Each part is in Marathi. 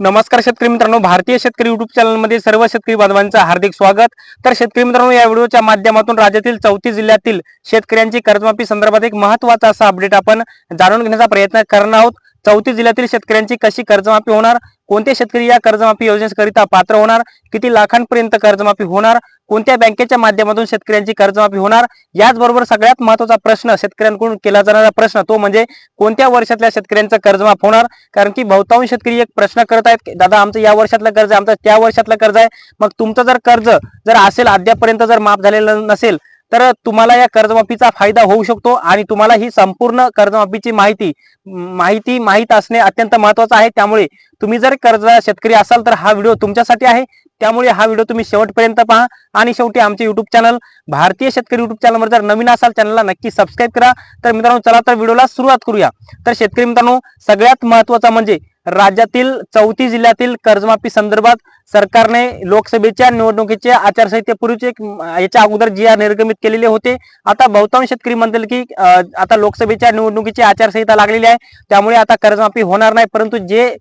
नमस्कार शेतकरी मित्रांनो भारतीय शेतकरी युट्यूब चॅनलमध्ये सर्व शेतकरी बांधवांचं हार्दिक स्वागत. तर शेतकरी मित्रांनो या व्हिडिओच्या माध्यमातून राज्यातील चौतीस जिल्ह्यातील शेतकऱ्यांची कर्जमाफी संदर्भात एक महत्त्वाचा असा अपडेट आपण जाणून घेण्याचा प्रयत्न करणार आहोत. चौतीस जिल्ह्यातील शेतकऱ्यांची कशी कर्जमाफी होणार? कोणते शेतकरी या कर्जमाफी योजनेकरिता पात्र होणार? किती लाखांपर्यंत कर्जमाफी होणार? कोणत्या बँकेच्या माध्यमातून शेतकऱ्यांची कर्जमाफी होणार? याचबरोबर सगळ्यात महत्त्वाचा प्रश्न शेतकऱ्यांकडून केला जाणारा प्रश्न तो म्हणजे कोणत्या वर्षातल्या शेतकऱ्यांचं कर्जमाफ होणार? कारण की बहुतांश शेतकरी एक प्रश्न करत आहेत दादा आमचं या वर्षातलं कर्ज आहे आमचं त्या वर्षातलं कर्ज आहे. मग तुमचं जर कर्ज जर असेल अद्यापर्यंत जर माफ झालेलं नसेल तर तुम्हाला या कर्जमाफीचा फायदा होऊ शकतो आणि तुम्हाला ही संपूर्ण कर्जमाफीची माहिती माहिती माहीत असणे अत्यंत महत्वाचं आहे. त्यामुळे तुम्ही जर कर्ज शेतकरी असाल तर हा व्हिडिओ तुमच्यासाठी आहे. त्यामुळे हा व्हिडिओ तुम्ही शेवटपर्यंत पहा. आणि शेवटी आमचे युट्यूब चॅनल भारतीय शेतकरी युट्यूब चॅनलवर जर नवीन असाल चॅनलला नक्की सबस्क्राईब करा. तर मित्रांनो चला तर व्हिडिओला सुरुवात करूया. तर शेतकरी मित्रांनो सगळ्यात महत्त्वाचा म्हणजे राज्यातील चौथी जिल्ह्यातील कर्जमाफी संदर्भात सरकारने लोकसभेच्या निवडणुकीच्या आचारसंहितेपूर्वीचे एक याच्या अगोदर जी आर निर्गमित केलेले होते. आता बहुतांश शेतकरी म्हणतील की आता लोकसभेच्या निवडणुकीची आचारसंहिता लागलेली आहे. त्यामुळे आता कर्जमाफी होणार नाही. परंतु जे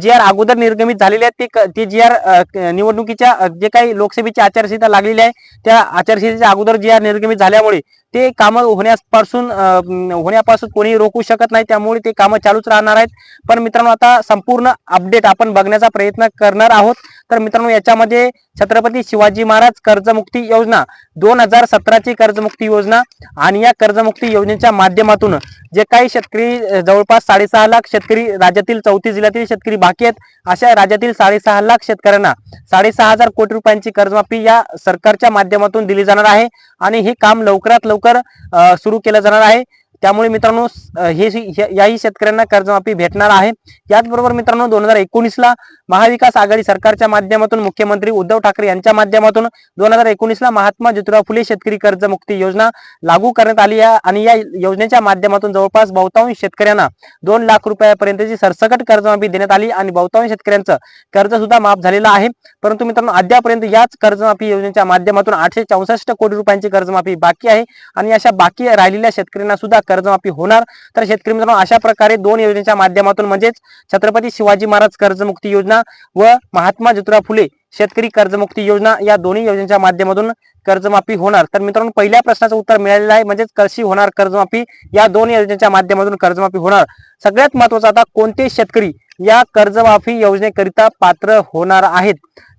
जी आर अगोदर निर्गमित झालेले आहेत ते जी आर निवडणुकीच्या जे काही लोकसभेची आचारसंहिता लागलेली आहे त्या आचारसंहितेच्या अगोदर जी आर निर्गमित झाल्यामुळे ते कामं होण्यापासून होण्यापासून कोणी रोखू शकत नाही. त्यामुळे ते कामं चालूच राहणार आहेत. पण मित्रांनो आता संपूर्ण अपडेट आपण बघण्याचा प्रयत्न करणार आहोत. तर मित्रांनो याच्यामध्ये छत्रपती शिवाजी महाराज कर्जमुक्ती योजना दोन हजार सतराची कर्जमुक्ती योजना आणि या कर्जमुक्ती योजनेच्या माध्यमातून जे काही शेतकरी जवळपास साडेसहा लाख शेतकरी राज्यातील चौतीस जिल्ह्यातील शेतकरी बाकी आहेत अशा राज्यातील साडेसहा लाख शेतकऱ्यांना साडेसहा हजार कोटी रुपयांची कर्जमाफी या सरकारच्या माध्यमातून दिली जाणार आहे. आणि हे काम लवकरात लवकर सुरू केलं जाणार आहे. त्यामुळे मित्रांनो हे हे- याही शेतकऱ्यांना कर्जमाफी भेटणार आहे. याचबरोबर मित्रांनो दोन हजार एकोणीसला महाविकास आघाडी सरकारच्या माध्यमातून मुख्यमंत्री उद्धव ठाकरे यांच्या माध्यमातून दोन हजार एकोणीसला महात्मा ज्योतिराव फुले शेतकरी कर्जमुक्ती योजना लागू करण्यात आली आहे. आणि या योजनेच्या माध्यमातून जवळपास बहुतांश शेतकऱ्यांना दोन लाख रुपयापर्यंतची सरसकट कर्जमाफी देण्यात आली आणि बहुतांश शेतकऱ्यांचं कर्ज सुद्धा माफ झालेलं आहे. परंतु मित्रांनो अद्यापर्यंत याच कर्जमाफी योजनेच्या माध्यमातून आठशे चौसष्ट कोटी रुपयांची कर्जमाफी बाकी आहे. आणि अशा बाकी राहिलेल्या शेतकऱ्यांना सुद्धा कर्जमाफी होणार. तर शेतकरी मित्रांनो अशा प्रकारे दोन योजनेच्या माध्यमातून म्हणजेच छत्रपती शिवाजी महाराज कर्जमुक्ती योजना व महात्मा ज्योतिराव फुले शेतकरी कर्जमुक्ती योजना या दोन्ही योजनेच्या माध्यमातून कर्जमाफी होणार. तर मित्रांनो पहिल्या प्रश्नाचं उत्तर मिळालेलं आहे म्हणजेच कशी होणार कर्जमाफी. या दोन योजनेच्या माध्यमातून कर्जमाफी होणार. सगळ्यात महत्वाचं आता कोणते शेतकरी या कर्जमाफी योजनेकरिता पात्र होणार आहेत?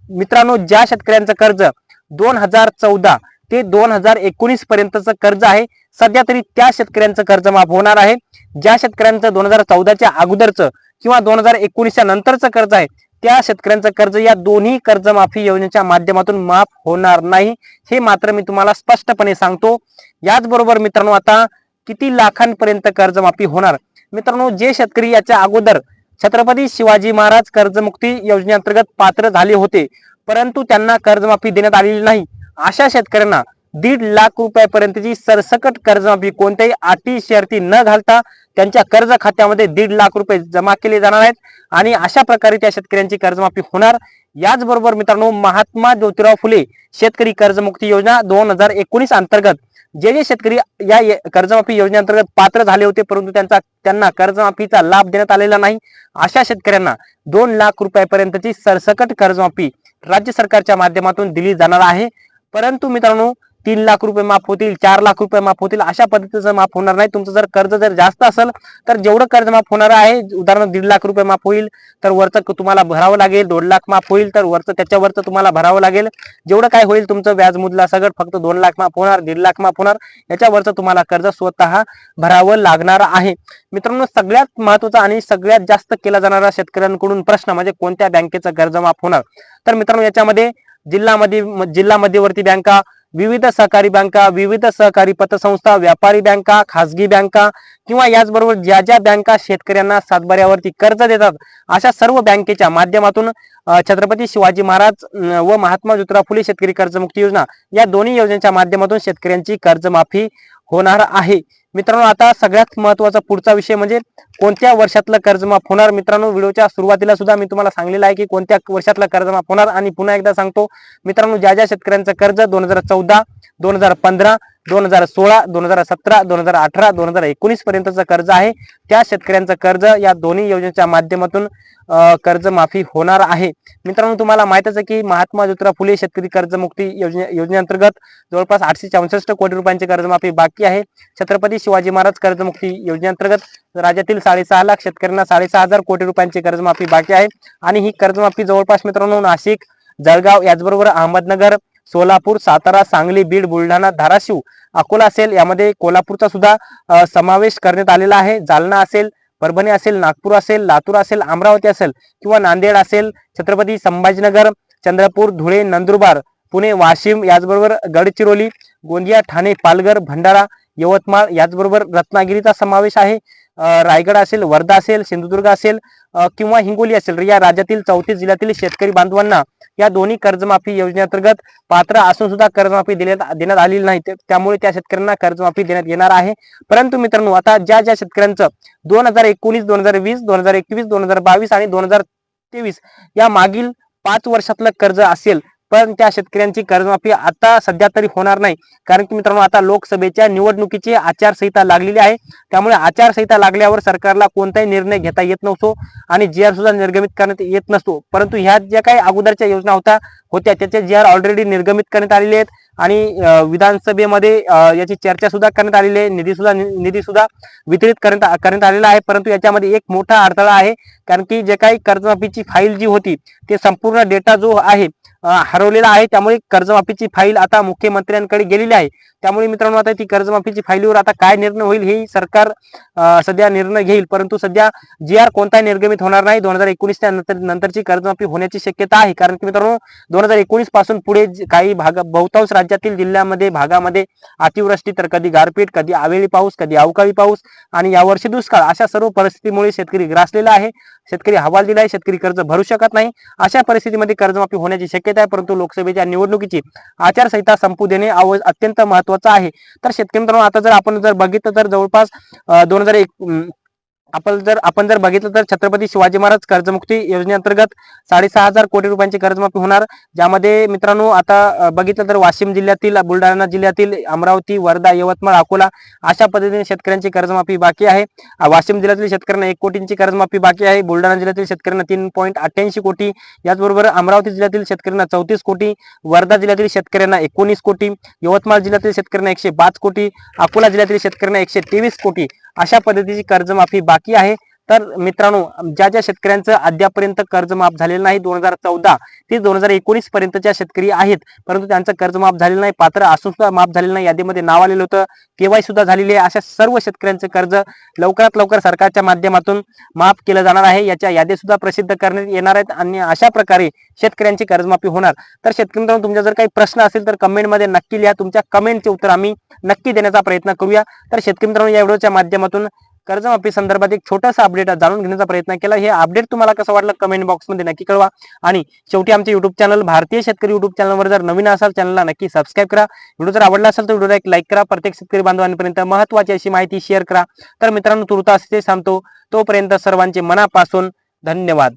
मित्रांनो ज्या शेतकऱ्यांचं कर्ज दोन हजार चौदा ते दोन हजार एकोणीस पर्यंतचं कर्ज आहे. सध्या तरी त्या शेतकऱ्यांचं कर्ज माफ होणार आहे. ज्या शेतकऱ्यांचं दोन हजार चौदाच्या अगोदरचं किंवा दोन हजार एकोणीसच्या नंतरचं कर्ज आहे त्या शेतकऱ्यांचं कर्ज या दोन्ही कर्जमाफी योजनेच्या माध्यमातून माफ होणार नाही. हे मात्र मी तुम्हाला स्पष्टपणे सांगतो. याचबरोबर मित्रांनो आता किती लाखांपर्यंत कर्जमाफी होणार? मित्रांनो जे शेतकरी याच्या अगोदर छत्रपती शिवाजी महाराज कर्जमुक्ती योजनेअंतर्गत पात्र झाले होते परंतु त्यांना कर्जमाफी देण्यात आलेली नाही. अशा शेतकऱ्यांना दीड लाख रुपयापर्यंतची सरसकट कर्जमाफी कोणत्याही अटी शर्ती न घालता त्यांच्या कर्ज खात्यामध्ये दीड लाख रुपये जमा केले जाणार आहेत. आणि अशा प्रकारे त्या शेतकऱ्यांची कर्जमाफी होणार. याचबरोबर मित्रांनो महात्मा ज्योतिराव फुले शेतकरी कर्जमुक्ती योजना दोन हजार एकोणीस अंतर्गत जे जे शेतकरी या कर्जमाफी योजनेअंतर्गत पात्र झाले होते परंतु त्यांचा त्यांना कर्जमाफीचा लाभ देण्यात आलेला नाही. अशा शेतकऱ्यांना दोन लाख रुपयापर्यंतची सरसकट कर्जमाफी राज्य सरकारच्या माध्यमातून दिली जाणार आहे. परंतु मित्रांनो तीन लाख रुपये माफ होतील चार लाख रुपये माफ होतील अशा पद्धतीचं माफ होणार नाही तुमचं जर कर्ज जर जास्त असेल तर जेवढं कर्ज माफ होणार आहे उदाहरण दीड लाख रुपये माफ होईल तर वरचं तुम्हाला भरावं लागेल दोन लाख माफ होईल तर वरचं त्याच्यावरचं तुम्हाला भरावं लागेल. जेवढं काय होईल तुमचं व्याज मुदला सगळं फक्त दोन लाख माफ होणार दीड लाख माफ होणार याच्यावरचं तुम्हाला कर्ज स्वतः भरावं लागणार आहे. मित्रांनो सगळ्यात महत्त्वाचा आणि सगळ्यात जास्त केला जाणारा शेतकऱ्यांकडून प्रश्न म्हणजे कोणत्या बँकेचं कर्ज माफ होणार? तर मित्रांनो याच्यामध्ये जिल्हा मध्य जिल्हा मध्यवर्ती बँका विविध सहकारी बँका विविध सहकारी पतसंस्था व्यापारी बँका खासगी बँका किंवा याचबरोबर ज्या ज्या बँका शेतकऱ्यांना सातबाऱ्यावरती कर्ज देतात अशा सर्व बँकेच्या माध्यमातून छत्रपती शिवाजी महाराज व महात्मा ज्योतिराव फुले शेतकरी कर्जमुक्ती योजना या दोन्ही योजनेच्या माध्यमातून शेतकऱ्यांची कर्जमाफी होणार आहे. मित्रांनो आता सगळ्यात महत्त्वाचा पुढचा विषय म्हणजे कोणत्या वर्षातलं कर्जमाफ होणार? मित्रांनो व्हिडिओच्या सुरुवातीला सुद्धा मी तुम्हाला सांगलेलं आहे की कोणत्या वर्षातला कर्जमाफ होणार? आणि पुन्हा एकदा सांगतो मित्रांनो ज्या ज्या शेतकऱ्यांचं कर्ज दोन हजार चौदा दोन हजार पंधरा दोन हजार सोळा दोन हजार सतरा दोन हजार अठरा दोन हजार एकोणीस पर्यंतचं कर्ज आहे. त्या शेतकऱ्यांचं कर्ज या दोन्ही योजनेच्या माध्यमातून कर्जमाफी होणार आहे. मित्रांनो तुम्हाला माहितच आहे की महात्मा ज्योतिराव फुले शेतकरी कर्जमुक्ती योजने योजनेअंतर्गत जवळपास आठशे चौसष्ट कोटी रुपयांची कर्जमाफी बाकी आहे. छत्रपती शिवाजी महाराज कर्जमुक्ती योजनेअंतर्गत राज्यातील साडेसहा लाख शेतकऱ्यांना साडेसहा हजार कोटी रुपयांची कर्जमाफी बाकी आहे. आणि ही कर्जमाफी जवळपास मित्रांनो नाशिक जळगाव याचबरोबर अहमदनगर सोलापूर सातारा सांगली बीड बुलढाणा धाराशिव अकोला असेल. यामध्ये कोल्हापूरचा सुद्धा समावेश करण्यात आलेला आहे. जालना असेल परभणी असेल नागपूर असेल लातूर असेल अमरावती असेल किंवा नांदेड असेल छत्रपती संभाजीनगर चंद्रपूर धुळे नंदुरबार पुणे वाशिम याचबरोबर गडचिरोली गोंदिया ठाणे पालघर भंडारा यवतमाळ याचबरोबर रत्नागिरीचा समावेश आहे. रायगड असेल वर्धा असेल सिंधुदुर्ग असेल किंवा हिंगोली असेल. या राज्यातील चौतीस जिल्ह्यातील शेतकरी बांधवांना या दोन्ही कर्जमाफी योजनेअंतर्गत पात्र असून सुद्धा कर्जमाफी देण्यात देण्यात आलेली नाही. त्यामुळे त्या शेतकऱ्यांना कर्जमाफी देण्यात येणार आहे. परंतु मित्रांनो आता ज्या ज्या शेतकऱ्यांचं दोन हजार एकोणीस दोन हजार वीस दोन हजार एकवीस दोन हजार बावीस आणि दोन हजार तेवीस या मागील पाच वर्षातलं कर्ज असेल पण त्या शेतकऱ्यांची कर्जमाफी आता सध्या तरी होणार नाही. कारण की मित्रांनो आता लोकसभेच्या निवडणुकीची आचारसंहिता लागलेली आहे. त्यामुळे आचारसंहिता लागल्यावर सरकारला कोणताही निर्णय घेता येत नसतो आणि जी आर सुद्धा निर्गमित करण्यात येत नसतो. परंतु ह्या ज्या काही अगोदरच्या योजना होत्या होत्या त्याचे जी आर ऑलरेडी निर्गमित करण्यात आलेले आहेत आणि विधानसभेमध्ये याची चर्चा सुद्धा करण्यात आलेली आहे. निधी सुद्धा निधी सुद्धा वितरित करण्यात करण्यात आलेला आहे. परंतु याच्यामध्ये एक मोठा अडथळा आहे. कारण की जे काही कर्जमाफीची फाईल जी होती ते संपूर्ण डेटा जो आहे हरवलेला आहे. त्यामुळे कर्जमाफीची फाईल आता मुख्यमंत्र्यांकडे गेलेली आहे. त्यामुळे मित्रांनो आता ती कर्जमाफीची फाईलीवर आता काय निर्णय होईल हे सरकार सध्या निर्णय घेईल. परंतु सध्या जी आर कोणताही निर्गमित होणार नाही. दोन हजार एकोणीसच्या नंतर नंतरची कर्जमाफी होण्याची शक्यता आहे. कारण की मित्रांनो दोन हजार एकोणीसपासून पुढे जे काही भाग बहुतांश राज्यातील जिल्ह्यामध्ये भागामध्ये अतिवृष्टी तर कधी गारपीट कधी आवेळी पाऊस कधी अवकाळी पाऊस आणि यावर्षी दुष्काळ अशा सर्व परिस्थितीमुळे शेतकरी ग्रासलेला आहे. शेतकरी हवाल दिला आहे शेतकरी कर्ज भरू शकत नाही. अशा परिस्थितीमध्ये कर्जमाफी होण्याची शक्यता आहे परंतु लोकसभेच्या निवडणुकीची आचारसंहिता संपू देणे आव- अत्यंत महत्वाचं आहे. तर शेतकरी मित्रांनो आता जर आपण जर बघितलं तर जवळपास दोन हजार एक आपण जर आपण जर बघितलं तर छत्रपती शिवाजी महाराज कर्जमुक्ती योजनेअंतर्गत साडेसहा हजार कोटी रुपयांची कर्जमाफी होणार. ज्यामध्ये मित्रांनो आता बघितलं तर वाशिम जिल्ह्यातील बुलढाणा जिल्ह्यातील अमरावती वर्धा यवतमाळ अकोला अशा पद्धतीने शेतकऱ्यांची कर्जमाफी बाकी आहे. वाशिम जिल्ह्यातील शेतकऱ्यांना एक कोटींची कर्जमाफी बाकी आहे. बुलढाणा जिल्ह्यातील शेतकऱ्यांना तीन पॉईंट अठ्ठ्याऐंशी कोटी. याचबरोबर अमरावती जिल्ह्यातील शेतकऱ्यांना चौतीस कोटी. वर्धा जिल्ह्यातील शेतकऱ्यांना एकोणीस कोटी. यवतमाळ जिल्ह्यातील शेतकऱ्यांना एकशे पाच कोटी. अकोला जिल्ह्यातील शेतकऱ्यांना एकशे तेवीस कोटी. अशा पद्धतीची कर्जमाफी बाकी आहे. तर मित्रांनो ज्या ज्या शेतकऱ्यांचं अद्यापर्यंत कर्ज माफ झालेलं नाही दोन हजार चौदा ते दोन हजार एकोणीस पर्यंतच्या शेतकरी आहेत परंतु त्यांचं कर्ज माफ झालेलं नाही पात्र असून सुद्धा माफ झालेलं नाही यादीमध्ये नाव आलेलं होतं केवाय सुद्धा झालेली आहे अशा सर्व शेतकऱ्यांचं कर्ज लवकरात लवकर सरकारच्या माध्यमातून माफ केलं जाणार आहे याच्या यादी सुद्धा प्रसिद्ध करण्यात येणार आहेत आणि अशा प्रकारे शेतकऱ्यांची कर्जमाफी होणार. तर शेतकरी मित्रांनो तुमच्या जर काही प्रश्न असेल तर कमेंटमध्ये नक्की लिहा तुमच्या कमेंटचे उत्तर आम्ही नक्की देण्याचा प्रयत्न करूया. तर शेतकरी मित्रांनो या व्हिडिओच्या माध्यमातून कर्जमाफी संदर्भात एक छोटासा अपडेट जाणून घेण्याचा प्रयत्न केला. हे अपडेट तुम्हाला कसं वाटलं कमेंट बॉक्समध्ये नक्की कळवा. आणि शेवटी आमचे युट्यूब चॅनल भारतीय शेतकरी युट्यूब चॅनलवर जर नवीन असाल चॅनलला नक्की सबस्क्राईब करा. व्हिडिओ जर आवडला असेल तर व्हिडिओला एक लाईक करा. प्रत्येक शेतकरी बांधवांपर्यंत महत्वाची अशी माहिती शेअर करा. तर मित्रांनो तुर्तास ते सांगतो तोपर्यंत सर्वांचे मनापासून धन्यवाद.